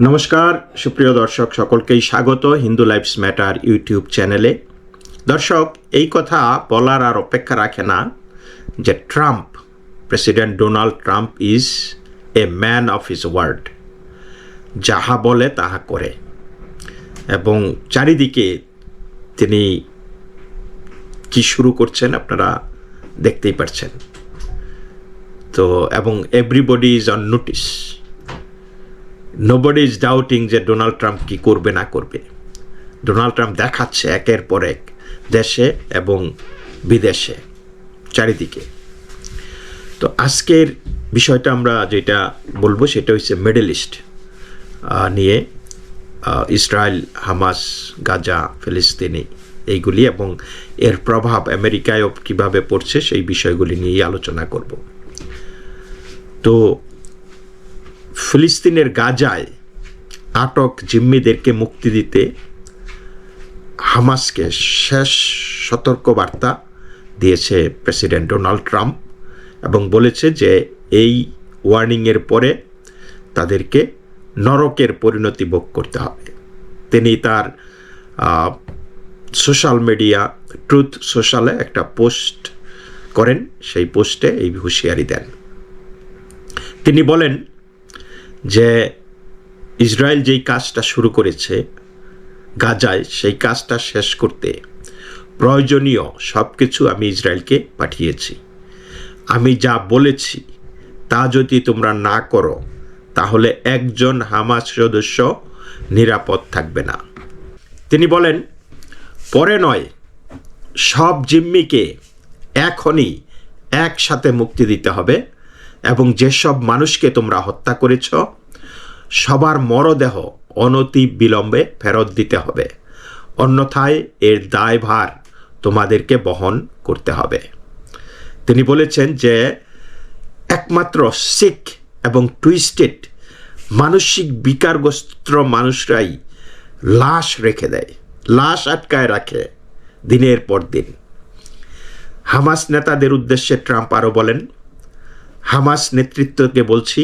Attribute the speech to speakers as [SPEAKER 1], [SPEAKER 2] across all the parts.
[SPEAKER 1] নমস্কার, সুপ্রিয় দর্শক, সকলকেই স্বাগত হিন্দু লাইফস ম্যাটার ইউটিউব চ্যানেলে। দর্শক, এই কথা বলার আর অপেক্ষা রাখে না যে Trump, president Donald Trump is a man of his word. যাহা বলে, তাহা করে। এবং চারিদিকে তিনি কি শুরু করছেন আপনারা দেখতেই পারছেন। তো, এবং everybody is on notice nobody is doubting যে ডোনাল্ড ট্রাম্প কি করবে, না করবে। ডোনাল্ড ট্রাম্প দেখাচ্ছে একের পর এক দেশে এবং বিদেশে, চারিদিকে। তো আজকের বিষয়টা আমরা যেটা বলব সেটা হচ্ছে মিডল ইস্ট নিয়ে ইসরায়েল, হামাস, গাজা, ফিলিস্তিনি এইগুলি এবং এর প্রভাব আমেরিকায়ও কীভাবে পড়ছে সেই বিষয়গুলি নিয়েই আলোচনা করব। তো ফিলিস্তিনের গাজায় আটক জিম্মিদেরকে মুক্তি দিতে হামাসকে শেষ সতর্কবার্তা দিয়েছে প্রেসিডেন্ট ডোনাল্ড ট্রাম্প এবং বলেছে যে এই ওয়ার্নিংয়ের পরে তাদেরকে নরকের পরিণতি ভোগ করতে হবে। তিনি তার সোশ্যাল মিডিয়া ট্রুথ সোশ্যালে একটা পোস্ট করেন। সেই পোস্টে এই হুঁশিয়ারি দেন। তিনি বলেন যে ইসরায়েল যেই কাজটা শুরু করেছে, গাজায় সেই কাজটা শেষ করতে প্রয়োজনীয় সব কিছু আমি ইসরায়েলকে পাঠিয়েছি। আমি যা বলেছি, তা যদি তোমরা না করো, তাহলে একজন হামাস সদস্য নিরাপদ থাকবে না। তিনি বলেন, পরে নয়, সব জিম্মিকে এখনই একসাথে মুক্তি দিতে হবে। এবং যেসব মানুষকে তোমরা হত্যা করেছ, সবার মরদেহ অনতি বিলম্বে ফেরত দিতে হবে। অন্যথায় এর দায়ভার তোমাদেরকে বহন করতে হবে। তিনি বলেছেন যে, একমাত্র শিখ এবং টুইস্টেড মানসিক বিকারগ্রস্ত মানুষরাই লাশ রেখে দেয়, লাশ আটকায় রাখে দিনের পর দিন। হামাস নেতাদের উদ্দেশ্যে ট্রাম্প আরও বলেন হামাস নেতৃত্বকে বলছি,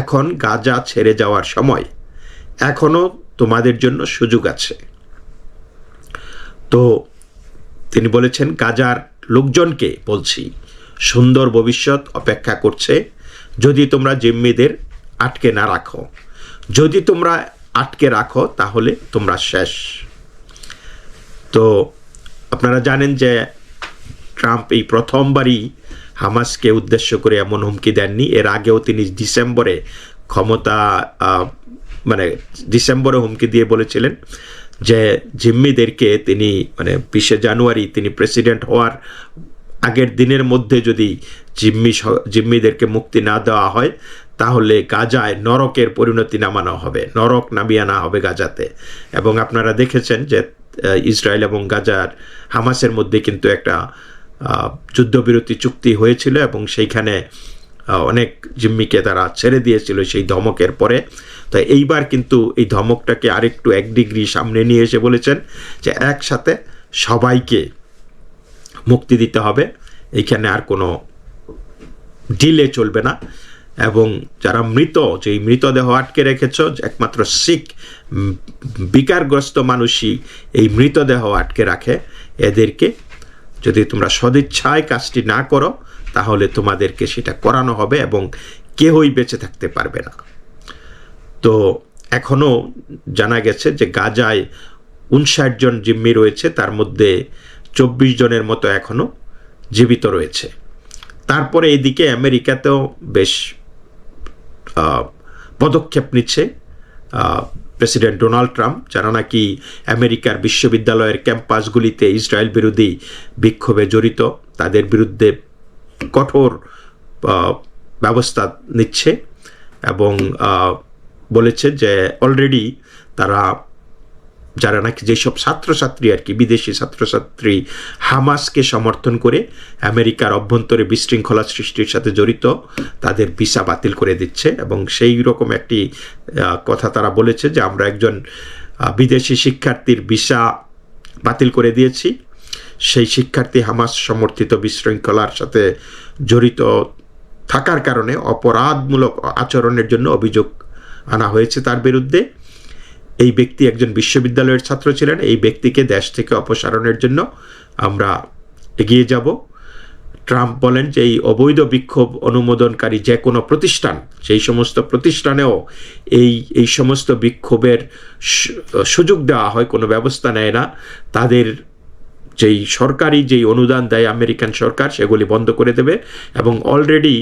[SPEAKER 1] এখন গাজা ছেড়ে যাওয়ার সময়। এখনও তোমাদের জন্য সুযোগ আছে। তো তিনি বলেছেন, গাজার লোকজনকে বলছি, সুন্দর ভবিষ্যৎ অপেক্ষা করছে। যদি তোমরা জিম্মিদের আটকে না রাখো, যদি তোমরা আটকে রাখো, তাহলে তোমরা শেষ। তো আপনারা জানেন যে ট্রাম্প এই প্রথমবারই হামাসকে উদ্দেশ্য করে এমন হুমকি দেননি। এর আগেও তিনি ডিসেম্বরে ক্ষমতা মানে ডিসেম্বরে হুমকি দিয়ে বলেছিলেন যে জিম্মিদেরকে তিনি মানে বিশে জানুয়ারি তিনি প্রেসিডেন্ট হওয়ার আগের দিনের মধ্যে যদি জিম্মি জিম্মিদেরকে মুক্তি না দেওয়া হয়, তাহলে গাজায় নরকের পরিণতি নামানো হবে। নরক নামিয়ে আনা হবে গাজাতে। এবং আপনারা দেখেছেন যে ইসরায়েল এবং গাজার, হামাসের মধ্যে কিন্তু একটা যুদ্ধবিরতি চুক্তি হয়েছিল এবং সেইখানে অনেক জিম্মিকে তারা ছেড়ে দিয়েছিল সেই ধমকের পরে। তো এইবার কিন্তু এই ধমকটাকে আরেকটু এক ডিগ্রি সামনে নিয়ে এসে বলেছেন যে একসাথে সবাইকে মুক্তি দিতে হবে। এইখানে আর কোনো ডিলে চলবে না। এবং যারা মৃত, যেই মৃতদেহ আটকে রেখেছ, একমাত্র শিখ বিকারগ্রস্ত মানুষই এই মৃতদেহ আটকে রাখে। এদেরকে যদি তোমরা সদিচ্ছায় কাজটি না করো, তাহলে তোমাদেরকে সেটা করানো হবে এবং কেহই বেঁচে থাকতে পারবে না। তো এখনও জানা গেছে যে গাজায় উনষাট জন জিম্মি রয়েছে, তার মধ্যে চব্বিশ জনের মতো এখনও জীবিত রয়েছে। তারপরে এদিকে আমেরিকাতেও বেশ পদক্ষেপ নিচ্ছে প্রেসিডেন্ট ডোনাল্ড ট্রাম্প, যারা নাকি আমেরিকার বিশ্ববিদ্যালয়ের ক্যাম্পাসগুলিতে ইসরায়েল বিরোধী বিক্ষোভে জড়িত, তাদের বিরুদ্ধে কঠোর ব্যবস্থা নিচ্ছে এবং বলেছে যে অলরেডি তারা যারা নাকি যেসব ছাত্রছাত্রী আর কি, বিদেশি ছাত্রছাত্রী হামাসকে সমর্থন করে আমেরিকার অভ্যন্তরে বিশৃঙ্খলা সৃষ্টির সাথে জড়িত, তাদের ভিসা বাতিল করে দিচ্ছে এবং সেই রকম একটি কথা তারা বলেছে যে আমরা একজন বিদেশি শিক্ষার্থীর ভিসা বাতিল করে দিয়েছি। সেই শিক্ষার্থী হামাস সমর্থিত বিশৃঙ্খলার সাথে জড়িত থাকার কারণে অপরাধমূলক আচরণের জন্য অভিযোগ আনা হয়েছে তার বিরুদ্ধে। এই ব্যক্তি একজন বিশ্ববিদ্যালয়ের ছাত্র ছিলেন। এই ব্যক্তিকে দেশ থেকে অপসারণের জন্য আমরা এগিয়ে যাব। ট্রাম্প বলেন যে, এই অবৈধ বিক্ষোভ অনুমোদনকারী যে কোনো প্রতিষ্ঠান, সেই সমস্ত প্রতিষ্ঠানেও এই এই সমস্ত বিক্ষোভের সুযোগ দেওয়া হয়, কোনো ব্যবস্থা নেয় না। তাদের যেই সরকারি যেই অনুদান দেয় আমেরিকান সরকার, সেগুলি বন্ধ করে দেবে এবং অলরেডি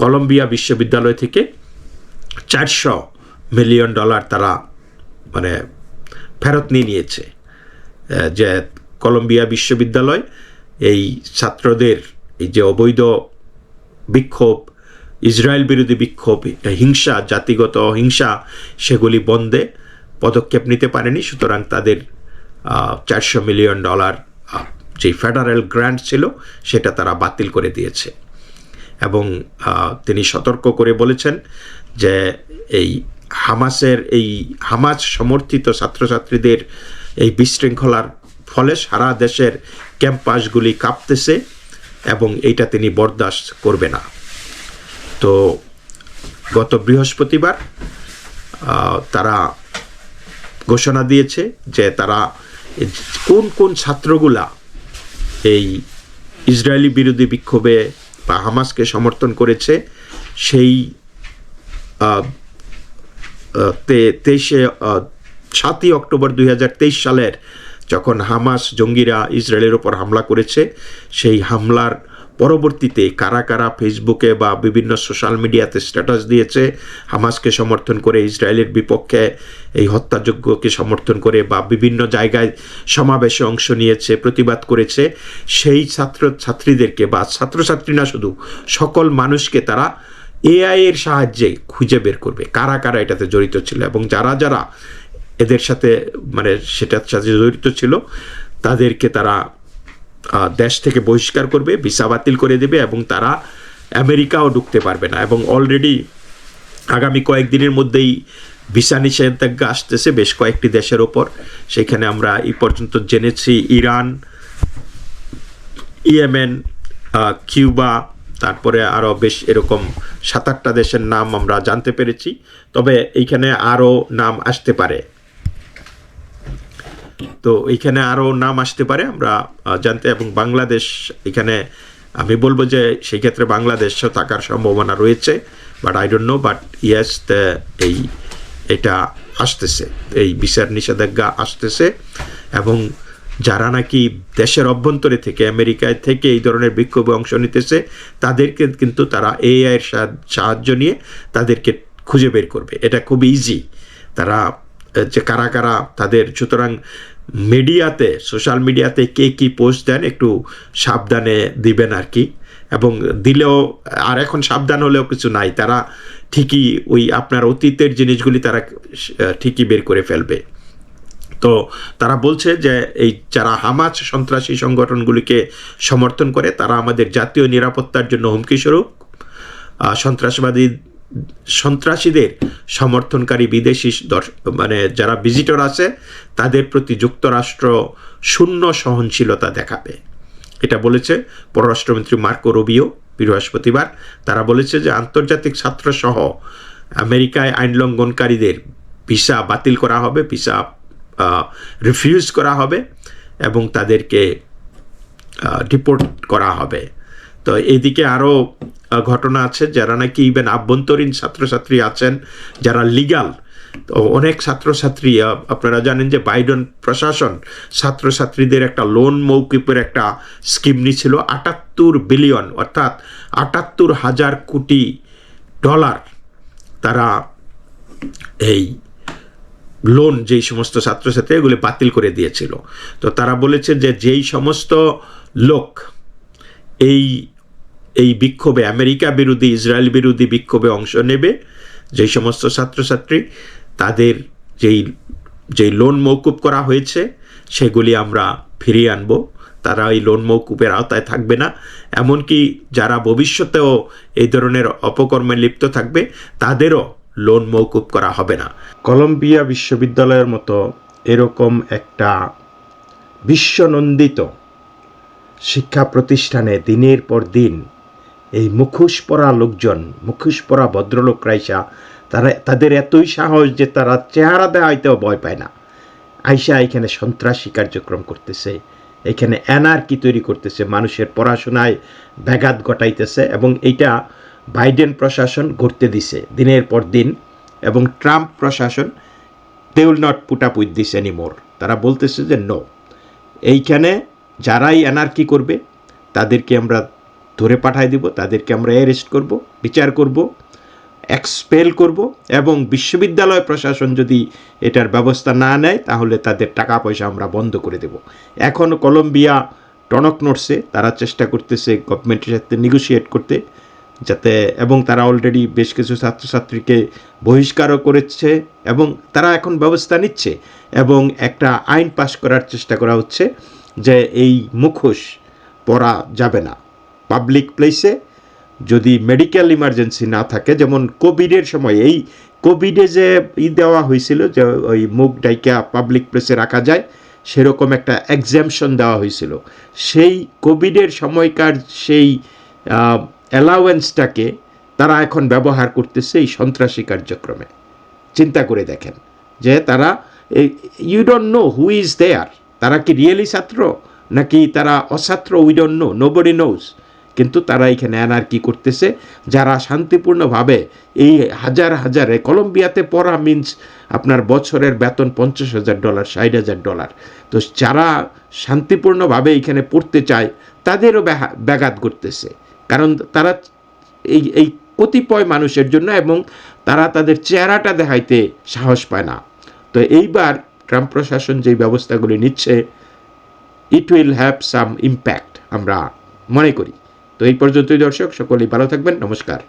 [SPEAKER 1] কলম্বিয়া বিশ্ববিদ্যালয় থেকে চারশো মিলিয়ন ডলার তারা মানে ফেরত নিয়ে নিয়েছে যে কলম্বিয়া বিশ্ববিদ্যালয়, এই ছাত্রদের এই যে অবৈধ বিক্ষোভ, ইসরায়েল বিরোধী বিক্ষোভ, হিংসা, জাতিগত হিংসা সেগুলি বন্ধে পদক্ষেপ নিতে পারেনি। সুতরাং তাদের চারশো মিলিয়ন ডলার যে ফেডারেল গ্র্যান্ট ছিল, সেটা তারা বাতিল করে দিয়েছে। এবং তিনি সতর্ক করে বলেছেন যে এই হামাসের এই হামাস সমর্থিত ছাত্রছাত্রীদের এই বিশৃঙ্খলার ফলে সারা দেশের ক্যাম্পাসগুলি কাঁপতেছে এবং এইটা তিনি বরদাস্ত করবে না। তো গত বৃহস্পতিবার তারা ঘোষণা দিয়েছে যে তারা কোন কোন ছাত্রগুলা এই ইসরায়েলি বিরোধী বিক্ষোভে বা হামাসকে সমর্থন করেছে, সেই তে- তেইশে সাতই অক্টোবর দুই হাজার তেইশ সালের যখন হামাস জঙ্গিরা ইসরায়েলের ওপর হামলা করেছে, সেই হামলার পরবর্তীতে কারা কারা ফেসবুকে বা বিভিন্ন সোশ্যাল মিডিয়াতে স্ট্যাটাস দিয়েছে, হামাসকে সমর্থন করে, ইসরায়েলের বিপক্ষে এই হত্যাযজ্ঞকে সমর্থন করে বা বিভিন্ন জায়গায় সমাবেশে অংশ নিয়েছে, প্রতিবাদ করেছে, সেই ছাত্র ছাত্রীদেরকে বা ছাত্রছাত্রী না শুধু, সকল মানুষকে তারা এআই এর সাহায্যে খুঁজে বের করবে, কারা কারা এটাতে জড়িত ছিল এবং যারা যারা এদের সাথে মানে সেটার সাথে জড়িত ছিল, তাদেরকে তারা দেশ থেকে বহিষ্কার করবে, ভিসা বাতিল করে দেবে এবং তারা আমেরিকাও ঢুকতে পারবে না এবং অলরেডি আগামী কয়েকদিনের মধ্যেই ভিসা নিষেধাজ্ঞা আসতেছে বেশ কয়েকটি দেশের ওপর। সেখানে আমরা এই পর্যন্ত জেনেছি ইরান, ইয়েমেন কিউবা তারপরে আরও বেশ এরকম সাত আটটা দেশের নাম আমরা জানতে পেরেছি। তবে এইখানে আরও নাম আসতে পারে। তো এইখানে আরও নাম আসতে পারে, আমরা জানতে এবং বাংলাদেশ এখানে আমি বলব যে সেই ক্ষেত্রে বাংলাদেশও থাকার সম্ভাবনা রয়েছে but I don't know but yes এই, এটা আসতেছে। এই বিচার নিষেধাজ্ঞা আসতেছে এবং যারা নাকি দেশের অভ্যন্তরে থেকে, আমেরিকায় থেকে এই ধরনের বিক্ষোভে অংশ নিতেছে, তাদেরকে কিন্তু তারা এআই এর সাহায্য- সাহায্য নিয়ে তাদেরকে খুঁজে বের করবে। এটা খুব ইজি তারা যে কারা কারা তাদের, সুতরাং মিডিয়াতে, সোশ্যাল মিডিয়াতে কে কি পোস্ট দেন একটু সাবধানে দিবেন আর কি এবং দিলেও, আর এখন সাবধান হলেও কিছু নাই। তারা ঠিকই ওই আপনার অতীতের জিনিসগুলি তারা ঠিকই বের করে ফেলবে। তো তারা বলছে যে এই যারা হামাজ সন্ত্রাসী সংগঠনগুলিকে সমর্থন করে, তারা আমাদের জাতীয় নিরাপত্তার জন্য হুমকি স্বরূপ সন্ত্রাসবাদী, সন্ত্রাসীদের সমর্থনকারী বিদেশি মানে যারা ভিজিটর আছে, তাদের প্রতি যুক্তরাষ্ট্র শূন্য সহনশীলতা দেখাবে। এটা বলেছে পররাষ্ট্রমন্ত্রী মার্কো রবিও বৃহস্পতিবার। তারা বলেছে যে আন্তর্জাতিক ছাত্রসহ আমেরিকায় আইন লঙ্ঘনকারীদের ভিসা বাতিল করা হবে, ভিসা রিফিউজ করা হবে এবং তাদেরকে ডিপোর্ট করা হবে। তো এদিকে আরও ঘটনা আছে, যারা নাকি ইভেন আভ্যন্তরীণ ছাত্রছাত্রী আছেন, যারা লিগাল তো অনেক ছাত্রছাত্রী আপনারা জানেন যে বাইডন প্রশাসন ছাত্রছাত্রীদের একটা লোন মৌকুপের একটা স্কিম নিয়েছিল আটাত্তর বিলিয়ন অর্থাৎ আটাত্তর হাজার কোটি ডলার তারা এই লোন যেই সমস্ত ছাত্রছাত্রী, এগুলি বাতিল করে দিয়েছিল। তো তারা বলেছে যে যেই সমস্ত লোক এই এই বিক্ষোভে, আমেরিকা বিরোধী, ইসরায়েল বিরোধী বিক্ষোভে অংশ নেবে, যেই সমস্ত ছাত্রছাত্রী, তাদের যেই যেই লোন মৌকুব করা হয়েছে, সেগুলি আমরা ফিরিয়ে আনব। তারা এই লোন মৌকুবের আওতায় থাকবে না। এমনকি যারা ভবিষ্যতেও এই ধরনের অপকর্মে লিপ্ত থাকবে, তাদেরও লোন মৌকুব করা হবে না। কলম্বিয়া বিশ্ববিদ্যালয়ের মতো এরকম একটা বিশ্বনন্দিত শিক্ষা প্রতিষ্ঠানে দিনের পর দিন এই মুখোশ পরা লোকজন মুখোশ পরা ভদ্রলোক রাইসা, তারা, তাদের এতই সাহস যে তারা চেহারা দেওয়াইতেও ভয় পায় না। আইসা এখানে সন্ত্রাসী কার্যক্রম করতেছে, এখানে অ্যানার্কি তৈরি করতেছে, মানুষের পড়াশোনায় ব্যাঘাত ঘটাইতেছে এবং এইটা বাইডেন প্রশাসন ঘটতে দিছে। দিনের পর দিন এবং ট্রাম্প প্রশাসন they will not put up with this anymore তারা বলতেছে যে নো এইখানে যারাই অ্যানার্কি করবে, তাদেরকে আমরা ধরে পাঠাই দিব, তাদেরকে আমরা অ্যারেস্ট করব, বিচার করব এক্সপেল করব এবং বিশ্ববিদ্যালয় প্রশাসন যদি এটার ব্যবস্থা না নেয়, তাহলে তাদের টাকা পয়সা আমরা বন্ধ করে দেব। এখন কলম্বিয়া টনক নড়ছে, তারা চেষ্টা করতেছে গভর্নমেন্টের সাথে নেগোসিয়েট করতে। যাতে, এবং তারা অলরেডি বেশ কিছু ছাত্রছাত্রীকে বহিষ্কারও করেছে, এবং তারা এখন ব্যবস্থা নিচ্ছে, এবং একটা আইন পাশ করার চেষ্টা করা হচ্ছে যে এই মুখোশ পরা যাবে না। পাবলিক প্লেসে যদি মেডিকেল ইমার্জেন্সি না থাকে, যেমন কোভিডের সময়, এই কোভিডে যে ই দেওয়া হয়েছিল যে ওই মুখ ডাইকা পাবলিক প্লেসে রাখা যায়, সেরকম একটা এক্সামশন দেওয়া হয়েছিল। সেই কোভিডের সময়কার সেই অ্যালাওয়েন্সটাকে তারা এখন ব্যবহার করতেছে এই সন্ত্রাসী কার্যক্রমে। চিন্তা করে দেখেন যে তারা you don't know who is there তারা কি রিয়েলি ছাত্র? নাকি তারা অছাত্র? We don't know nobody knows কিন্তু তারা এখানে অ্যানার্কি করতেছে, যারা শান্তিপূর্ণভাবে এই হাজার হাজারে কলম্বিয়াতে পড়া মিন্স আপনার বছরের বেতন পঞ্চাশ হাজার ডলার ষাট হাজার ডলার তো যারা শান্তিপূর্ণভাবে এখানে পড়তে চায়, তাদেরও ব্যাঘাত করতেছে কারণ তারা এই এই কতিপয় মানুষের জন্য এবং তারা তাদের চেহারাটা দেখাইতে সাহস পায় না। তো এইবার ট্রাম্প প্রশাসন যে ব্যবস্থাগুলি নিচ্ছে it will have some impact আমরা মনে করি। তো এই পর্যন্তই দর্শক, সকলেই ভালো থাকবেন, নমস্কার।